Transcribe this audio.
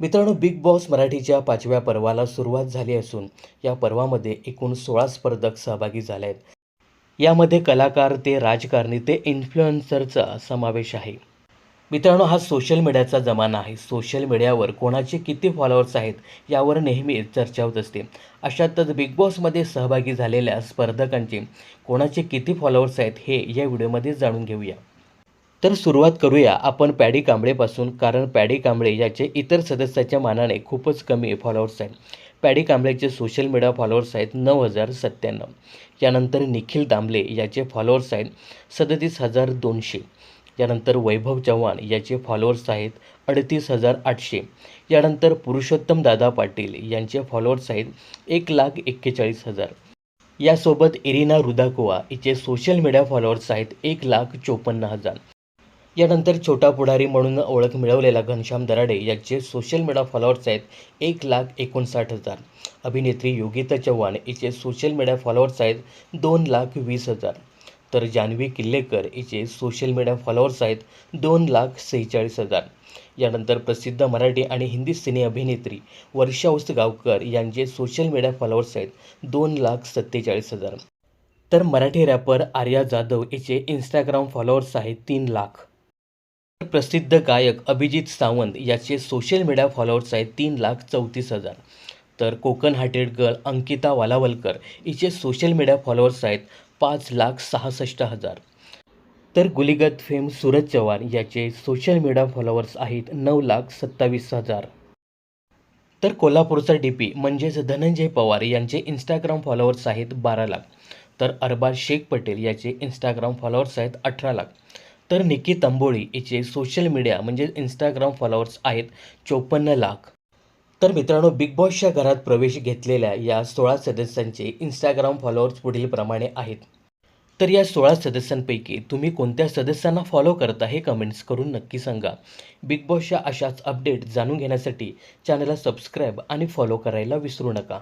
मित्रांनो big boss मराठीच्या पाचव्या पर्वाला सुरुवात झाली असून या पर्वामध्ये एकूण सोळा स्पर्धक सहभागी झाले आहेत यामध्ये कलाकार ते राजकारणी ते इन्फ्लुएन्सरचा समावेश आहे. मित्रांनो हा सोशल मीडियाचा जमाना आहे. सोशल मीडियावर कोणाचे किती फॉलोअर्स आहेत यावर नेहमी चर्चा होत असते. अशातच बिग बॉसमध्ये सहभागी झालेल्या स्पर्धकांचे कोणाचे किती फॉलोअर्स आहेत हे या व्हिडिओमध्ये जाणून घेऊया. तर सुरुवात करूया आपण पॅडी कांबळेपासून कारण पॅडी कांबळे याचे इतर सदस्याच्या मानाने खूपच कमी फॉलोअर्स आहेत. पॅडी कांबळेचे सोशल मीडिया फॉलोअर्स आहेत नऊ हजार सत्त्याण्णव. यानंतर निखिल दामले याचे फॉलोअर्स आहेत सदतीस हजार दोनशे. यानंतर वैभव चव्हाण याचे फॉलोअर्स आहेत अडतीस हजार आठशे. यानंतर पुरुषोत्तम दादा पाटील यांचे फॉलोअर्स आहेत एक लाख एक्केचाळीस हजार. यासोबत इरिना रुदाकोवा हिचे सोशल मीडिया फॉलोअर्स आहेत एक लाख चोपन्न हजार. यानंतर छोटा पुढारी म्हणून ओळख मिळवलेला घनश्याम दराडे याचे सोशल मीडिया फॉलोअर्स आहेत एक लाख एकोणसाठ हजार. अभिनेत्री योगिता चव्हाण हिचे सोशल मीडिया फॉलोअर्स आहेत दोन लाख वीस हजार. तर जान्हवी किल्लेकर हिचे सोशल मीडिया फॉलोअर्स आहेत दोन लाख सेहेचाळीस हजार. यानंतर प्रसिद्ध मराठी आणि हिंदी सिने अभिनेत्री वर्षा उसगावकर यांचे सोशल मीडिया फॉलोअर्स आहेत दोन लाख सत्तेचाळीस हजार. तर मराठी रॅपर आर्या जाधव हिचे इंस्टाग्राम फॉलोअर्स आहेत तीन लाख. प्रसिद्ध गायक अभिजित सावंत याचे सोशल मीडिया फॉलोअर्स आहेत तीन लाख चौतीस हजार. तर कोकण हार्टेड गर्ल अंकिता वालावलकर हिचे सोशल मीडिया फॉलोअर्स आहेत पाच लाख सहासष्ट हजार. तर गुलिगत फेम सूरज चव्हाण याचे सोशल मीडिया फॉलोअर्स आहेत नऊ लाख सत्तावीस हजार. तर कोल्हापूरचा डी पी म्हणजेच धनंजय पवार यांचे इंस्टाग्राम फॉलोअर्स आहेत बारा लाख. तर अरबाज शेख पटेल याचे इंस्टाग्राम फॉलोअर्स आहेत अठरा लाख. तर निकी तंबोळी हिचे सोशल मीडिया म्हणजेच इंस्टाग्राम फॉलोअर्स आहेत चोपन्न लाख. तर मित्रांनो बिग बॉसच्या घरात प्रवेश घेतलेल्या या सोळा सदस्यांचे इंस्टाग्राम फॉलोअर्स पुढीलप्रमाणे आहेत. तर या सोळा सदस्यांपैकी तुम्ही कोणत्या सदस्यांना फॉलो करता हे कमेंट्स करून नक्की सांगा. बिग बॉसच्या अशाच अपडेट जाणून घेण्यासाठी चॅनलला सबस्क्राईब आणि फॉलो करायला विसरू नका.